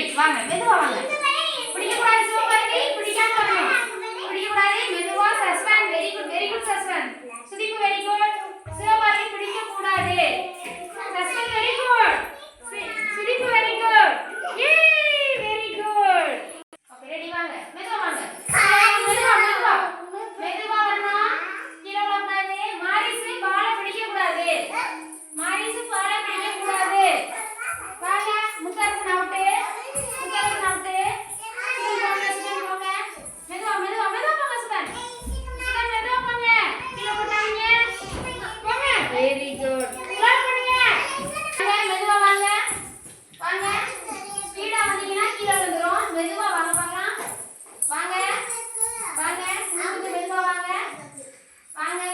வாங்க மெதுவா வாங்க பிடிக்க கூடாது Find out